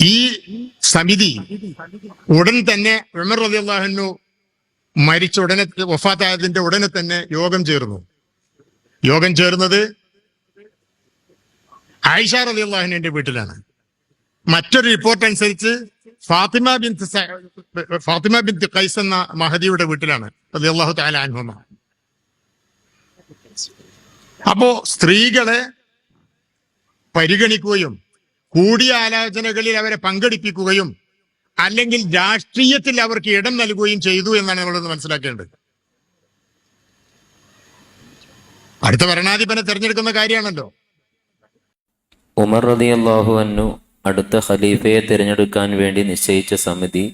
ഈ സമിതി ഉടൻ തന്നെ ഉമർ റലി അള്ളാഹനു മരിച്ച ഉടനെ വഫാത്തായതിന്റെ ഉടനെ തന്നെ യോഗം ചേർന്നു. യോഗം ചേർന്നത് ആയിഷ റലി അള്ളാഹുവിന്റെ വീട്ടിലാണ്. മറ്റൊരു റിപ്പോർട്ട് അനുസരിച്ച് ഫാത്തിമ ബിൻ ഫാത്തിമ ബിൻ കൈസ് എന്ന മഹദിയുടെ വീട്ടിലാണ് റലി അള്ളാഹു താല അനുഭവം അപ്പോ സ്ത്രീകളെ പരിഗണിക്കുകയും കൂടിയ ആലോചനകളിൽ അവരെ പങ്കെടുപ്പിക്കുകയും അല്ലെങ്കിൽ രാഷ്ട്രീയത്തിൽ അവർക്ക് ഇടം നൽകുകയും ചെയ്തു എന്നാണ് നമ്മളൊന്ന് മനസ്സിലാക്കേണ്ടത്. അടുത്ത ഭരണാധിപനെ തെരഞ്ഞെടുക്കുന്ന കാര്യമാണല്ലോ. ഉമർ റളിയല്ലാഹു അന്നു അടുത്ത ഖലീഫയെ തിരഞ്ഞെടുക്കാൻ വേണ്ടി നിശ്ചയിച്ച സമിതി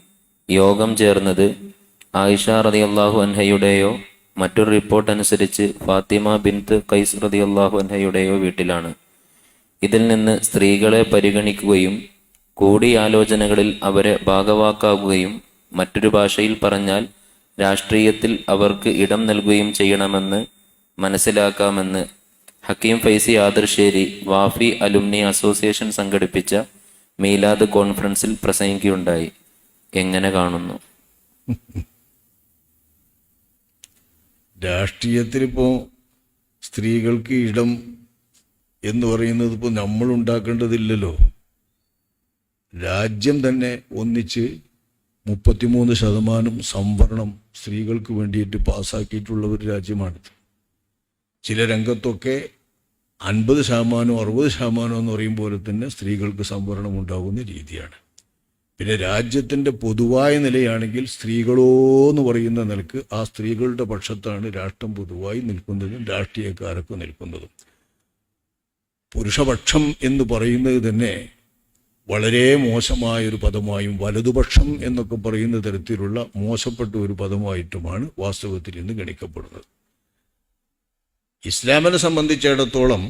യോഗം ചേർന്നത് ആയിഷ അള്ളാഹു അൻഹയുടെയോ മറ്റൊരു റിപ്പോർട്ട് അനുസരിച്ച് ഫാത്തിമ ബിൻത്ത് കൈസ് അള്ളാഹു അൻഹയുടെയോ വീട്ടിലാണ്. ഇതിൽ നിന്ന് സ്ത്രീകളെ പരിഗണിക്കുകയും കൂടിയാലോചനകളിൽ അവരെ ഭാഗവാക്കാകുകയും മറ്റൊരു ഭാഷയിൽ പറഞ്ഞാൽ രാഷ്ട്രീയത്തിൽ അവർക്ക് ഇടം നൽകുകയും ചെയ്യണമെന്ന് മനസ്സിലാക്കാമെന്ന് ഹക്കീം ഫൈസി ആദർശേരി വാഫി അലുമിനി അസോസിയേഷൻ സംഘടിപ്പിച്ച മീലാദ് കോൺഫറൻസിൽ പ്രസംഗിക്കുകയുണ്ടായി. എങ്ങനെ കാണുന്നു? രാഷ്ട്രീയത്തിലിപ്പോൾ സ്ത്രീകൾക്ക് ഇടം എന്ന് പറയുന്നത് ഇപ്പോൾ നമ്മൾ ഉണ്ടാക്കേണ്ടതില്ലല്ലോ. രാജ്യം തന്നെ ഒന്നിച്ച് മുപ്പത്തിമൂന്ന് ശതമാനം സംവരണം സ്ത്രീകൾക്ക് വേണ്ടിയിട്ട് പാസ്സാക്കിയിട്ടുള്ള ഒരു രാജ്യമാണ്. ചില രംഗത്തൊക്കെ അൻപത് ശതമാനം അറുപത് ശതമാനം എന്ന് പറയും പോലെ തന്നെ സ്ത്രീകൾക്ക് സംവരണം ഉണ്ടാകുന്ന രീതിയാണ്. പിന്നെ രാജ്യത്തിന്റെ പൊതുവായ നിലയാണെങ്കിൽ സ്ത്രീകളോ എന്ന് പറയുന്ന നിലയ്ക്ക് ആ സ്ത്രീകളുടെ പക്ഷത്താണ് രാഷ്ട്രം പൊതുവായി നിൽക്കുന്നതും രാഷ്ട്രീയക്കാരൊക്കെ നിൽക്കുന്നതും. പുരുഷപക്ഷം എന്ന് പറയുന്നത് തന്നെ വളരെ മോശമായൊരു പദമായും വലതുപക്ഷം എന്നൊക്കെ പറയുന്ന തരത്തിലുള്ള മോശപ്പെട്ട ഒരു പദമായിട്ടുമാണ് വാസ്തവത്തിൽ ഇന്ന് ഗണിക്കപ്പെടുന്നത്. ഇസ്ലാമിനെ സംബന്ധിച്ചിടത്തോളം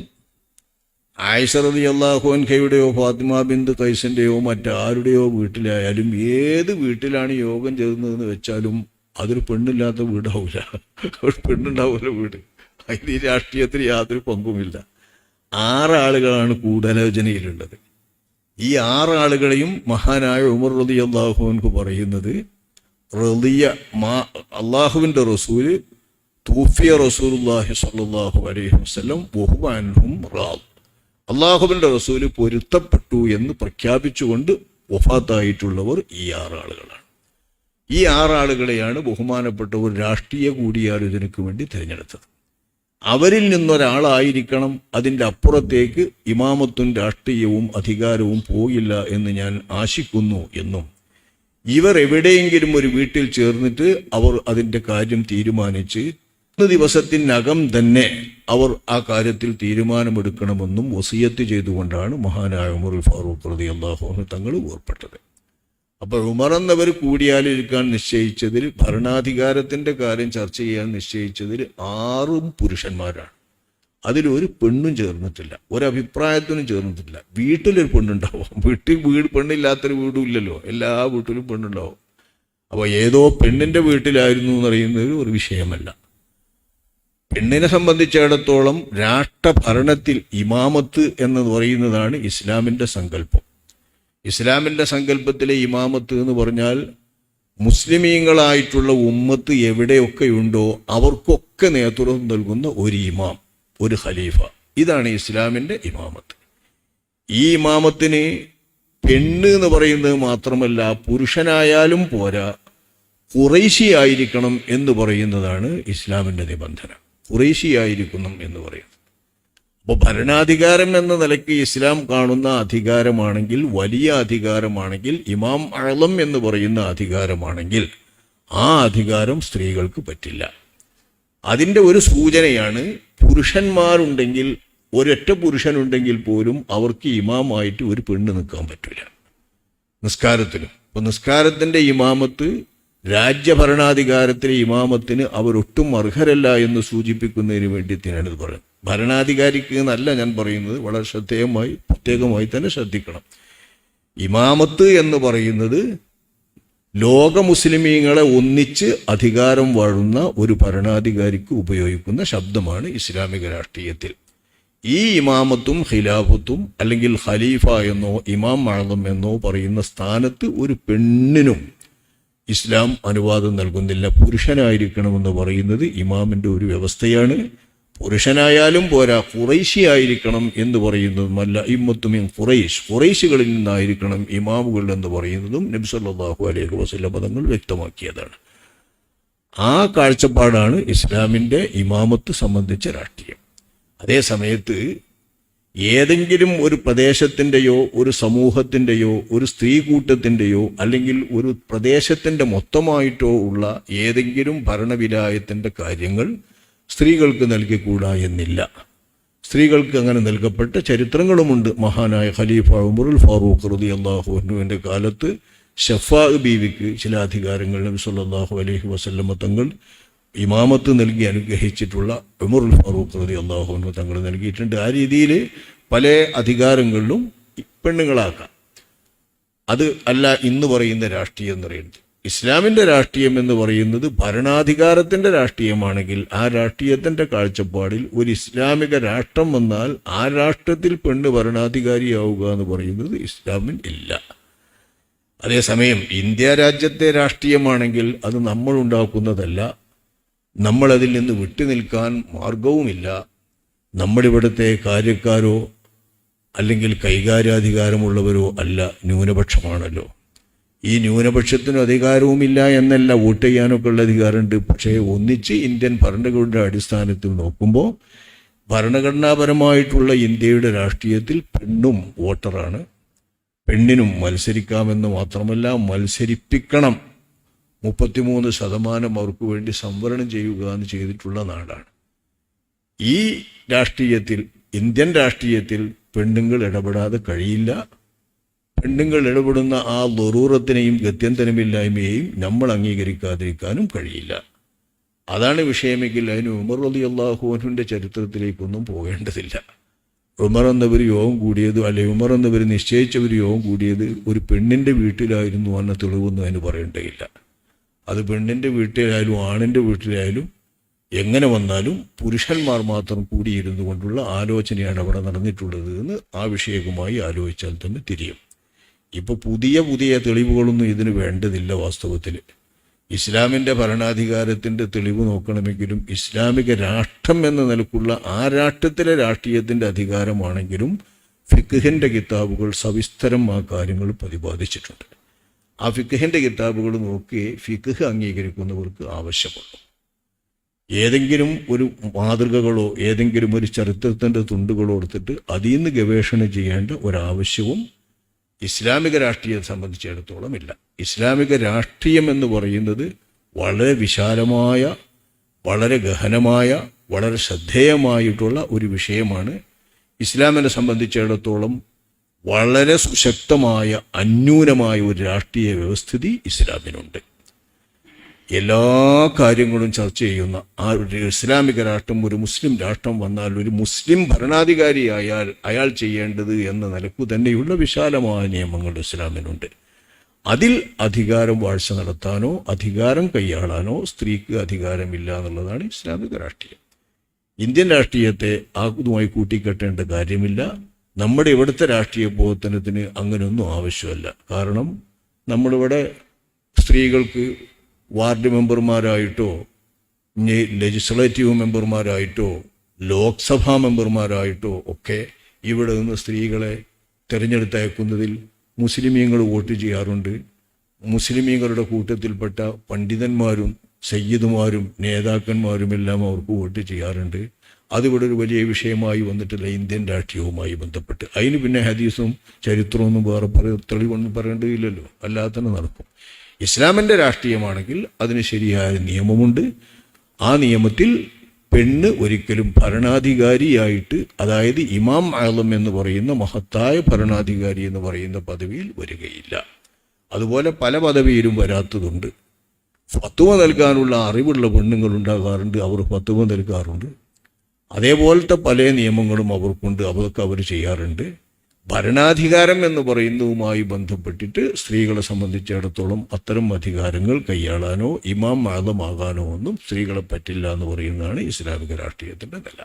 ആയിഷറതി അള്ളാഹുൻഖയുടെയോ ഫാത്തിമ ബിന്ദു കൈസിന്റെയോ മറ്റാരുടെയോ വീട്ടിലായാലും ഏത് വീട്ടിലാണ് യോഗം ചെയ്യുന്നതെന്ന് വെച്ചാലും അതൊരു പെണ്ണില്ലാത്ത വീടാവില്ല പെണ്ണുണ്ടാവില്ല വീട്. അതിന് ഈ രാഷ്ട്രീയത്തിൽ യാതൊരു പങ്കുമില്ല. ആറാളുകളാണ് കൂടാലോചനയിലുള്ളത്. ഈ ആറാളുകളെയും മഹാനായ ഉമർ റതി അള്ളാഹുവിൻക്ക് പറയുന്നത് റതിയ മാ അള്ളാഹുവിന്റെ റസൂൽ തൂഫിയ റസൂലുള്ളാഹി സ്വല്ലല്ലാഹു അലൈഹി വസ്ലം ബഹുബാൻഹും റാദ്. അള്ളാഹുവിന്റെ റസൂൽ പൊരുത്തപ്പെട്ടു എന്ന് പ്രഖ്യാപിച്ചുകൊണ്ട് വഫാത്തായിട്ടുള്ളവർ ഈ ആറാളുകളാണ്. ഈ ആറാളുകളെയാണ് ബഹുമാനപ്പെട്ടവർ രാഷ്ട്രീയ കൂടിയാലോചനയ്ക്ക് വേണ്ടി തിരഞ്ഞെടുത്തത്. അവരിൽ നിന്നൊരാളായിരിക്കണം അതിന്റെ അപ്പുറത്തേക്ക് ഇമാമത്തും രാഷ്ട്രീയവും അധികാരവും പോയില്ല എന്ന് ഞാൻ ആശിക്കുന്നു എന്നും. ഇവർ എവിടെയെങ്കിലും ഒരു വീട്ടിൽ ചേർന്നിട്ട് അവർ അതിന്റെ കാര്യം തീരുമാനിച്ച് മൂന്ന് ദിവസത്തിനകം തന്നെ അവർ ആ കാര്യത്തിൽ തീരുമാനമെടുക്കണമെന്നും വസിയത്ത് ചെയ്തുകൊണ്ടാണ് മഹാനായ ഉമർ ഫാറൂഖ് റതി അള്ളാഹു തങ്ങൾ ഓർപ്പെട്ടത്. അപ്പോൾ ഉമർ എന്നവർ കൂടിയാലിരിക്കാൻ നിശ്ചയിച്ചതിൽ ഭരണാധികാരത്തിന്റെ കാര്യം ചർച്ച ചെയ്യാൻ നിശ്ചയിച്ചതിൽ ആറും പുരുഷന്മാരാണ്. അതിലൊരു പെണ്ണും ചേർന്നിട്ടില്ല ഒരഭിപ്രായത്തിനും ചേർന്നിട്ടില്ല. വീട്ടിലൊരു പെണ്ണുണ്ടാവും. വീട്ടിൽ വീട് പെണ്ണില്ലാത്തൊരു വീടും ഇല്ലല്ലോ. എല്ലാ വീട്ടിലും പെണ്ണുണ്ടാവും. അപ്പോൾ ഏതോ പെണ്ണിന്റെ വീട്ടിലായിരുന്നു എന്നറിയുന്നത് ഒരു വിഷയമല്ല. പെണ്ണിനെ സംബന്ധിച്ചിടത്തോളം രാഷ്ട്രഭരണത്തിൽ ഇമാമത്ത് എന്ന് പറയുന്നതാണ് ഇസ്ലാമിന്റെ സങ്കല്പം. ഇസ്ലാമിന്റെ സങ്കല്പത്തിലെ ഇമാമത്ത് എന്ന് പറഞ്ഞാൽ മുസ്ലിമീങ്ങളായിട്ടുള്ള ഉമ്മത്ത് എവിടെയൊക്കെയുണ്ടോ അവർക്കൊക്കെ നേതൃത്വം നൽകുന്ന ഒരു ഇമാം ഒരു ഖലീഫ. ഇതാണ് ഇസ്ലാമിന്റെ ഇമാമത്ത്. ഈ ഇമാമത്തിന് പെണ്ണ് എന്ന് പറയുന്നത് മാത്രമല്ല പുരുഷനായാലും പോരാ കുറേശി ആയിരിക്കണം എന്ന് പറയുന്നതാണ് ഇസ്ലാമിന്റെ നിബന്ധന. കുറേശിയായിരിക്കണം എന്ന് പറയുന്നത്. അപ്പോൾ ഭരണാധികാരം എന്ന നിലയ്ക്ക് ഇസ്ലാം കാണുന്ന അധികാരമാണെങ്കിൽ വലിയ അധികാരമാണെങ്കിൽ ഇമാം അളം എന്ന് പറയുന്ന അധികാരമാണെങ്കിൽ ആ അധികാരം സ്ത്രീകൾക്ക് പറ്റില്ല. അതിന്റെ ഒരു സൂചനയാണ് പുരുഷന്മാരുണ്ടെങ്കിൽ ഒരൊറ്റ പുരുഷനുണ്ടെങ്കിൽ പോലും അവർക്ക് ഇമാമായിട്ട് ഒരു പെണ്ണ് നിൽക്കാൻ പറ്റില്ല നിസ്കാരത്തിനും അപ്പോൾ നിസ്കാരത്തിന്റെ ഇമാമത്ത് രാജ്യഭരണാധികാരത്തിലെ ഇമാമത്തിന് അവരൊട്ടും അർഹരല്ല എന്ന് സൂചിപ്പിക്കുന്നതിന് വേണ്ടി തന്നെയാണ് പറയുന്നത് ഭരണാധികാരിക്ക് എന്നല്ല ഞാൻ പറയുന്നത് വളരെ ശ്രദ്ധേയമായി പ്രത്യേകമായി തന്നെ ശ്രദ്ധിക്കണം. ഇമാമത്ത് എന്ന് പറയുന്നത് ലോക മുസ്ലിമീങ്ങളെ ഒന്നിച്ച് അധികാരം വാഴുന്ന ഒരു ഭരണാധികാരിക്ക് ഉപയോഗിക്കുന്ന ശബ്ദമാണ് ഇസ്ലാമിക രാഷ്ട്രീയത്തിൽ. ഈ ഇമാമത്തും ഖിലാഫത്തും അല്ലെങ്കിൽ ഖലീഫ എന്നോ ഇമാം മഴതം എന്നോ പറയുന്ന സ്ഥാനത്ത് ഒരു പെണ്ണിനും ഇസ്ലാം അനുവാദം നൽകുന്നില്ല. പുരുഷനായിരിക്കണമെന്ന് പറയുന്നത് ഇമാമിന്റെ ഒരു വ്യവസ്ഥയാണ്. പുരുഷനായാലും പോരാ ഖുറൈശി ആയിരിക്കണം എന്ന് പറയുന്നതുമല്ല ഇമ്മത്തുമിൻ ഖുറൈഷ് ഖുറൈശികളിൽ നിന്നായിരിക്കണം ഇമാമുകൾ എന്ന് പറയുന്നതും നബ്സല്ലാഹു അലൈഹി വസല്ലം പദങ്ങൾ വ്യക്തമാക്കിയതാണ്. ആ കാഴ്ചപ്പാടാണ് ഇസ്ലാമിന്റെ ഇമാമത്ത് സംബന്ധിച്ച രാഷ്ട്രീയം. അതേ സമയത്ത് ഏതെങ്കിലും ഒരു പ്രദേശത്തിന്റെയോ ഒരു സമൂഹത്തിന്റെയോ ഒരു സ്ത്രീ കൂട്ടത്തിന്റെയോ അല്ലെങ്കിൽ ഒരു പ്രദേശത്തിന്റെ മൊത്തമായിട്ടോ ഉള്ള ഏതെങ്കിലും ഭരണവിലായത്തിന്റെ കാര്യങ്ങൾ സ്ത്രീകൾക്ക് നൽകിക്കൂടാ എന്നില്ല. സ്ത്രീകൾക്ക് അങ്ങനെ നൽകപ്പെട്ട ചരിത്രങ്ങളുമുണ്ട്. മഹാനായ ഖലീഫ ഉമറുൽ ഫാറൂഖ് റതി അള്ളാഹുവിന്റെ കാലത്ത് ഷഫാ ബീവിക്ക് ചില അധികാരങ്ങൾ നബി സല്ലാഹു അലൈഹി വസല്ലമ തങ്ങൾ ഇമാമത്ത് നൽകി അനുഗ്രഹിച്ചിട്ടുള്ള ഉമറുൽ ഫാറൂഖ് റതി അള്ളാഹുവിന് തങ്ങൾ നൽകിയിട്ടുണ്ട്. ആ രീതിയിൽ പല അധികാരങ്ങളിലും പെണ്ണുങ്ങളാക്കാം അത് അല്ല ഇന്ന് പറയുന്ന രാഷ്ട്രീയം എന്ന് പറയുന്നത്. ഇസ്ലാമിന്റെ രാഷ്ട്രീയം എന്ന് പറയുന്നത് ഭരണാധികാരത്തിന്റെ രാഷ്ട്രീയമാണെങ്കിൽ ആ രാഷ്ട്രീയത്തിന്റെ കാഴ്ചപ്പാടിൽ ഒരു ഇസ്ലാമിക രാഷ്ട്രം വന്നാൽ ആ രാഷ്ട്രത്തിൽ പെണ്ണ് ഭരണാധികാരിയാവുക എന്ന് പറയുന്നത് ഇസ്ലാമിൽ ഇല്ല. അതേസമയം ഇന്ത്യ രാജ്യത്തെ രാഷ്ട്രീയമാണെങ്കിൽ അത് നമ്മൾ ഉണ്ടാക്കുന്നതല്ല. നമ്മളതിൽ നിന്ന് വിട്ടുനിൽക്കാൻ മാർഗവുമില്ല. നമ്മളിവിടുത്തെ കാര്യക്കാരോ അല്ലെങ്കിൽ കൈകാര്യാധികാരമുള്ളവരോ അല്ല ന്യൂനപക്ഷമാണല്ലോ. ഈ ന്യൂനപക്ഷത്തിനും അധികാരവുമില്ല എന്നല്ല വോട്ട് ചെയ്യാനൊക്കെ ഉള്ള അധികാരമുണ്ട്. പക്ഷേ ഒന്നിച്ച് ഇന്ത്യൻ ഭരണഘടനയുടെ അടിസ്ഥാനത്തിൽ നോക്കുമ്പോൾ ഭരണഘടനാപരമായിട്ടുള്ള ഇന്ത്യയുടെ രാഷ്ട്രീയത്തിൽ പെണ്ണും വോട്ടറാണ്. പെണ്ണിനും മത്സരിക്കാമെന്ന് മാത്രമല്ല മത്സരിപ്പിക്കണം. മുപ്പത്തിമൂന്ന് ശതമാനം അവർക്ക് വേണ്ടി സംവരണം ചെയ്യുക എന്ന് ചെയ്തിട്ടുള്ള നാടാണ്. ഈ രാഷ്ട്രീയത്തിൽ ഇന്ത്യൻ രാഷ്ട്രീയത്തിൽ പെണ്ണുങ്ങൾ ഇടപെടാതെ കഴിയില്ല. പെണ്ണുങ്ങൾ ഇടപെടുന്ന ആ ദുറൂറത്തിനെയും ഗത്യന്തരമില്ലായ്മയെയും നമ്മൾ അംഗീകരിക്കാതിരിക്കാനും കഴിയില്ല. അതാണ് വിഷയമെങ്കിൽ അതിന് ഉമർ അലി അള്ളാഹുവിന്റെ ചരിത്രത്തിലേക്കൊന്നും പോകേണ്ടതില്ല. ഉമർ എന്നവർ യോഗം കൂടിയത് അല്ലെ ഉമർ എന്നവർ നിശ്ചയിച്ചവർ യോഗം കൂടിയത് ഒരു പെണ്ണിന്റെ വീട്ടിലായിരുന്നു എന്ന തെളിവൊന്നും അതിന് പറയേണ്ടതില്ല. അത് പെണ്ണിന്റെ വീട്ടിലായാലും ആണിന്റെ വീട്ടിലായാലും എങ്ങനെ വന്നാലും പുരുഷന്മാർ മാത്രം കൂടിയിരുന്നു കൊണ്ടുള്ള ആലോചനയാണ് അവിടെ നടന്നിട്ടുള്ളത് എന്ന് ആ വിഷയവുമായി ആലോചിച്ചാൽ തന്നെ തിരിയും. ഇപ്പോൾ പുതിയ പുതിയ തെളിവുകളൊന്നും ഇതിന് വേണ്ടതില്ല വാസ്തവത്തിൽ ഇസ്ലാമിന്റെ ഭരണാധികാരത്തിന്റെ തെളിവ് നോക്കണമെങ്കിലും ഇസ്ലാമിക രാഷ്ട്രം എന്ന നിലക്കുള്ള ആ രാഷ്ട്രത്തിലെ രാഷ്ട്രീയത്തിന്റെ അധികാരമാണെങ്കിലും ഫിഖിന്റെ കിതാബുകൾ സവിസ്തരം ആ കാര്യങ്ങൾ പ്രതിപാദിച്ചിട്ടുണ്ട്. ആ ഫിഖിന്റെ കിതാബുകൾ നോക്കി ഫിഖ് അംഗീകരിക്കുന്നവർക്ക് ആവശ്യമുള്ളൂ. ഏതെങ്കിലും ഒരു മാതൃകകളോ ഏതെങ്കിലും ഒരു ചരിത്രത്തിന്റെ തുണ്ടുകളോ എടുത്തിട്ട് അതിൽ നിന്ന് ഗവേഷണം ചെയ്യേണ്ട ഒരാവശ്യവും ഇസ്ലാമിക രാഷ്ട്രീയത്തെ സംബന്ധിച്ചിടത്തോളം ഇല്ല. ഇസ്ലാമിക രാഷ്ട്രീയം എന്ന് പറയുന്നത് വളരെ വിശാലമായ വളരെ ഗഹനമായ വളരെ ശ്രദ്ധേയമായിട്ടുള്ള ഒരു വിഷയമാണ്. ഇസ്ലാമിനെ സംബന്ധിച്ചിടത്തോളം വളരെ സുശക്തമായ അന്യൂനമായ ഒരു രാഷ്ട്രീയ വ്യവസ്ഥിതി ഇസ്ലാമിനുണ്ട്. എല്ലാ കാര്യങ്ങളും ചർച്ച ചെയ്യുന്ന ആ ഒരു ഇസ്ലാമിക രാഷ്ട്രം ഒരു മുസ്ലിം രാഷ്ട്രം വന്നാൽ ഒരു മുസ്ലിം ഭരണാധികാരിയായാൽ അയാൾ ചെയ്യേണ്ടത് എന്ന നിലക്കു തന്നെയുള്ള വിശാലമായ നിയമങ്ങൾ ഇസ്ലാമിനുണ്ട്. അതിൽ അധികാരം വാഴ്ച നടത്താനോ അധികാരം കൈയാളാനോ സ്ത്രീക്ക് അധികാരമില്ല എന്നുള്ളതാണ് ഇസ്ലാമിക രാഷ്ട്രീയം. ഇന്ത്യൻ രാഷ്ട്രീയത്തെ അതുമായി കൂട്ടിക്കെട്ടേണ്ട കാര്യമില്ല. നമ്മുടെ ഇവിടുത്തെ രാഷ്ട്രീയ പ്രവർത്തനത്തിന് അങ്ങനെയൊന്നും ആവശ്യമല്ല. കാരണം നമ്മളിവിടെ സ്ത്രീകൾക്ക് വാർഡ് മെമ്പർമാരായിട്ടോ ലെജിസ്ലേറ്റീവ് മെമ്പർമാരായിട്ടോ ലോക്സഭാ മെമ്പർമാരായിട്ടോ ഒക്കെ ഇവിടെ നിന്ന് സ്ത്രീകളെ തിരഞ്ഞെടുത്തയക്കുന്നതിൽ മുസ്ലിമീങ്ങൾ വോട്ട് ചെയ്യാറുണ്ട്. മുസ്ലിമീങ്ങളുടെ കൂട്ടത്തിൽപ്പെട്ട പണ്ഡിതന്മാരും സയ്യിദുമാരും നേതാക്കന്മാരുമെല്ലാം അവർക്ക് വോട്ട് ചെയ്യാറുണ്ട്. അതിവിടെ ഒരു വലിയ വിഷയമായി വന്നിട്ടില്ല ഇന്ത്യൻ രാഷ്ട്രീയവുമായി ബന്ധപ്പെട്ട്. അതിന് പിന്നെ ഹദീസും ചരിത്രമൊന്നും വേറെ പറ തെളിവൊന്നും പറയേണ്ടതില്ലല്ലോ. അല്ലാതെ തന്നെ നടക്കും. ഇസ്ലാമിന്റെ രാഷ്ട്രീയമാണെങ്കിൽ അതിന് ശരിയായ നിയമമുണ്ട്. ആ നിയമത്തിൽ പെണ്ണ് ഒരിക്കലും ഭരണാധികാരിയായിട്ട് അതായത് ഇമാം ആലം എന്ന് പറയുന്ന മഹത്തായ ഭരണാധികാരി എന്ന് പറയുന്ന പദവിയിൽ വരികയില്ല. അതുപോലെ പല പദവിയിലും വരാത്തതുണ്ട്. ഫത്തുവ നൽകാനുള്ള അറിവുള്ള പെണ്ണുങ്ങൾ ഉണ്ടാകാറുണ്ട് അവർ ഫത്തുവ നൽകാറുണ്ട്. അതേപോലത്തെ പല നിയമങ്ങളും അവർക്കുണ്ട് അതൊക്കെ അവർ ചെയ്യാറുണ്ട്. ഭരണാധികാരം എന്ന് പറയുന്നതുമായി ബന്ധപ്പെട്ടിട്ട് സ്ത്രീകളെ സംബന്ധിച്ചിടത്തോളം അത്തരം അധികാരങ്ങൾ കൈയാളാനോ ഇമാം മാതമാകാനോ ഒന്നും സ്ത്രീകളെ പറ്റില്ല എന്ന് പറയുന്നതാണ് ഇസ്ലാമിക രാഷ്ട്രീയത്തിന്റെ നില.